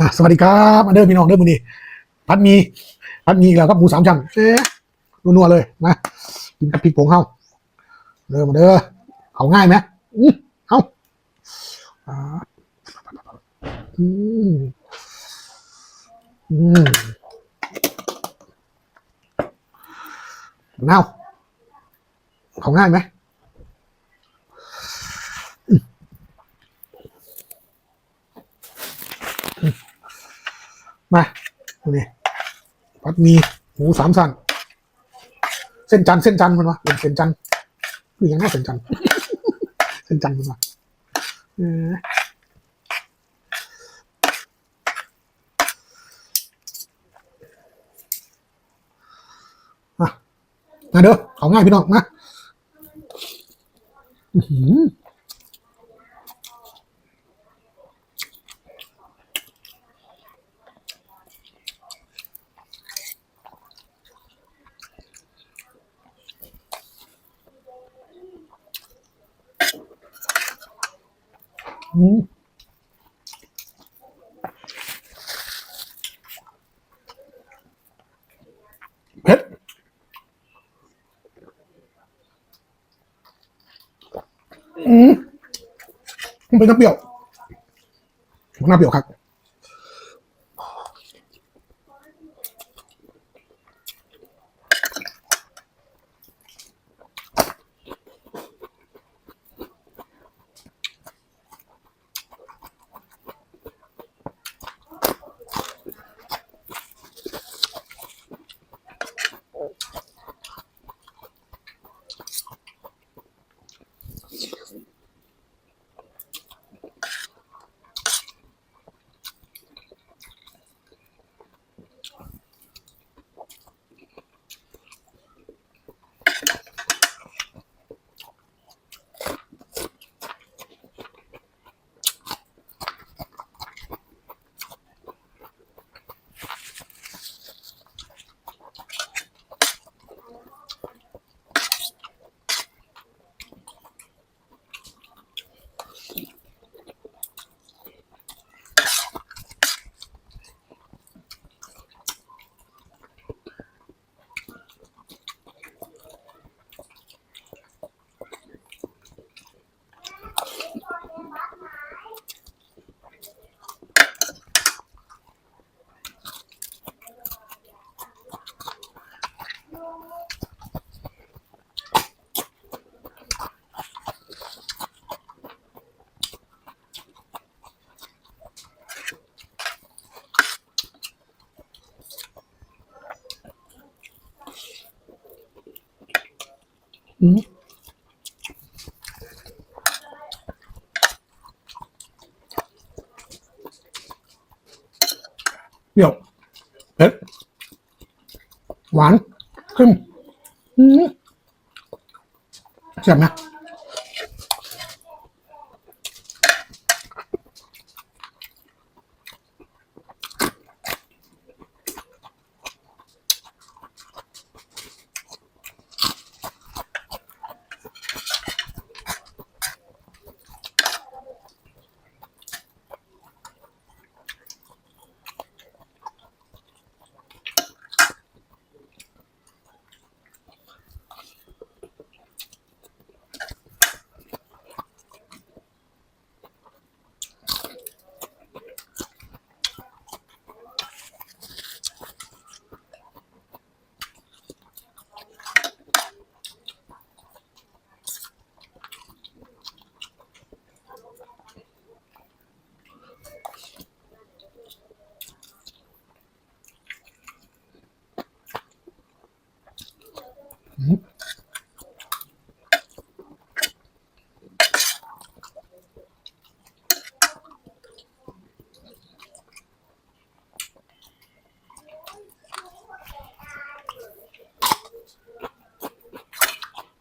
่ะสวัสดีครับมาเด้อพี่น้องเด้อมือนี้พัดมีพัดมีแล้วครับหมูสามชั้นเอ๊ะนัวๆเลยมากินกับพริกผงเข้าเด้อมาเด้อเขาง่ายไหมอื้อเอาอ่าอืมอืมมะนาเขาง่ายไหม มาดู นี่ผัดมีหมูสามสั้นเส้นจันเส้นจันมันวะเป็นเส้นจันทร์หรือยังไงเส้นจันเส้นจันมันวะเออมาเด้อเอาง่ายพี่น้องมาอื้อหือ อืมเผ็ดอืม มันเป็นน้ำเปรี้ยวน่าเปรี้ยวครับ เปรี้ยวเผ็ดหวานขึ้นแซ่บนะ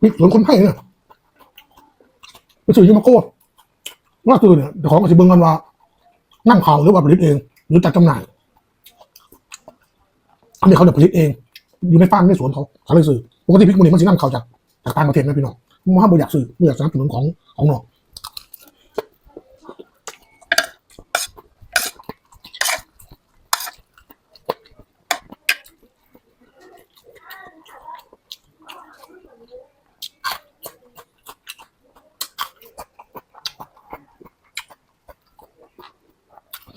นี่สวนคนไข้เนี่ยไปสื่อยูมาโก้ว่าสื่อเนี่ยของกสิเบิงกันว่านั่งข่าวหรือว่าผลิตเอง หรือจัดจำหน่ายอันนี้เขาจะผลิตเอง อยู่ในฟาร์มในสวนเขาเขาเลยสื่อปกติพริกมันนี่มันสินั่งข่าวจากจากต่างประเทศนะพี่น้องมันห้ามบริอยากสื่อไม่อยากสนับสนุนของของนอก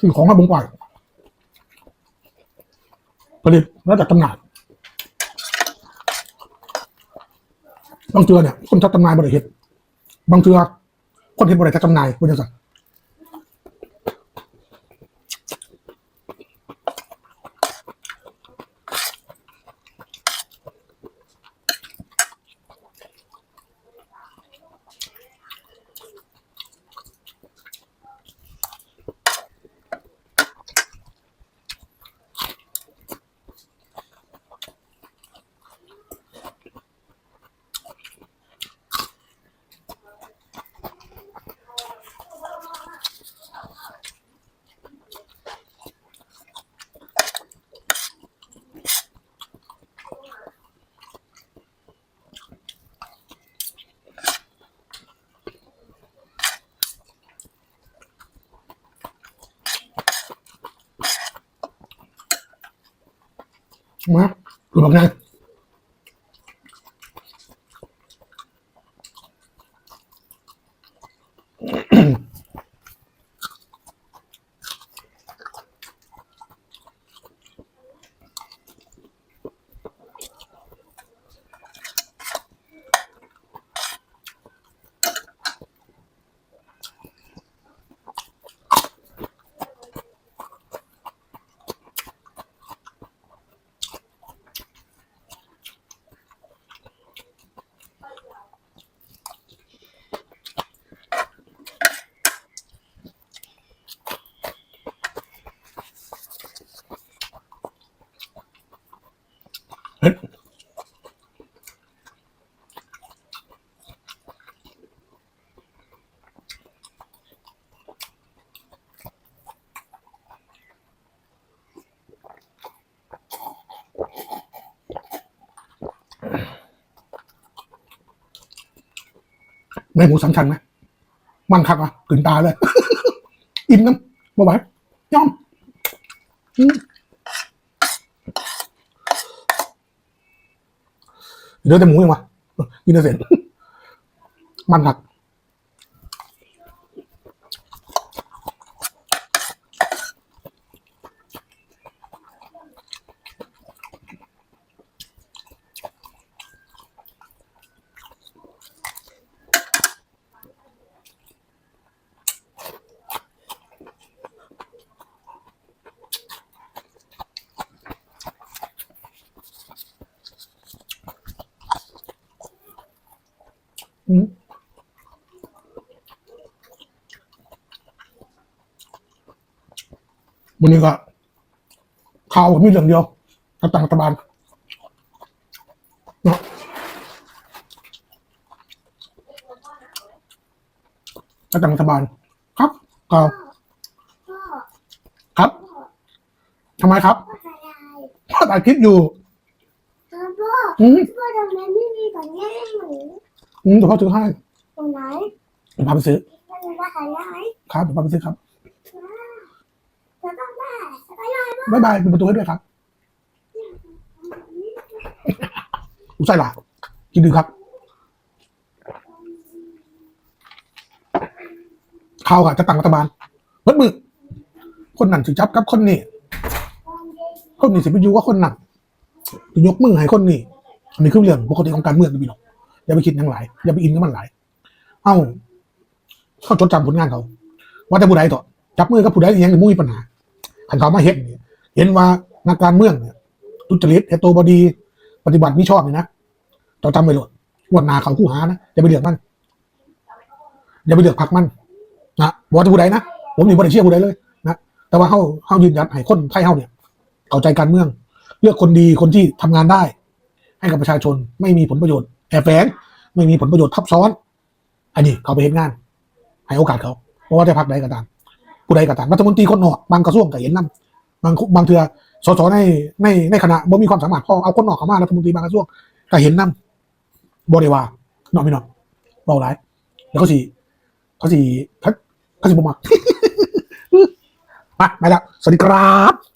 คือของมาบงกว่าผลิตแล้วจัดจำหน่ายบางเจือเนี่ยคนจัดจำหน่ายบริเหตุบางเจือคนเห็นบริษัทจำหน่ายบริษัท มาดูแบบไง เฮ้ย แม่หมูสามชั้นไหมมันคักอะกลืนตาเลย อิ่มน้ำบ่ไหวย่อมอืมเหลือแต่หมูยังวะกินเสร็จมันหัก วันนี้ก็ข่าวมีเรื่องเดียวรัฐบาลเนาะรัฐบาลครับข่าวพ่อครับทำไมครับพ่ออะไรพ่อถ่ายคลิปอยู่พ่ออืมพ่อทำไมไม่มีสัญญาณหนูอืมเดี๋ยวพ่อซื้อให้ตรงไหนเดี๋ยวพาไปซื้อมันมีว่าสัญญาณไหนครับเดี๋ยวพาไปซื้อครับ จะต้องได้สัญญาณ บ๊ายบายปิดประตูให้ด้วยครับอุยใส่หล่ะกินดีครับข่าวค่ะ จะตั้งรัฐบาลเบิดมือคนนั่นสิจับกับคนนี้ คนนี้สิไปยู่กับคนนั้นยกมือให้คนนี้อันนี้คือเรื่องปกติของการเมืองพี่น้องอย่าไปคิดอย่างหลาย อย่าไปอินกับมันหลาย เอ้าเขาจดจำผลงานเขา ว่าแต่ผู้ใดต่อจับมือกับผู้ใดยังมุ่งมีปัญหาขันเขามาเห็นเนี่ย เห็นว่านักการเมืองเนี่ยทุจริตเอโตบดี ปฏิบัติมิชอบเนี่ยนะเราจำไว้โหลดวดหนาเขาคู่หานะอย่าไปเลือกมันอย่าไปเลือกพักมันนะบอกจะผู้ใดนะผมนี่บริเชียร์ผู้ใดเลยนะแต่ว่าเขาเขายืนยันให้คนไทยเขาเนี่ยเข้าใจการเมือง เลือกคนดีคนที่ทำงานได้ ให้กับประชาชนไม่มีผลประโยชน์แอบแฝงไม่มีผลประโยชน์ทับซ้อน อันนี้เขาไปเห็นงาน ให้โอกาสเขาเพราะว่าจะพักใดก็ตามผู้ใดก็ตามรัฐมนตรีคนนอกบางกระทรวงก็เห็นนั่ บางบางเทือสสในในในคณะบ่มีความสามารถพอเอาคนนอกเข้ามารัฐมนตรีบางกระทรวงก็เห็นนั่บริวารนอกไม่นอกเบาหลาย แล้วเขาสิเขาสิเขาเขาสิบ่มามาไปแล้วสวัสดีครับ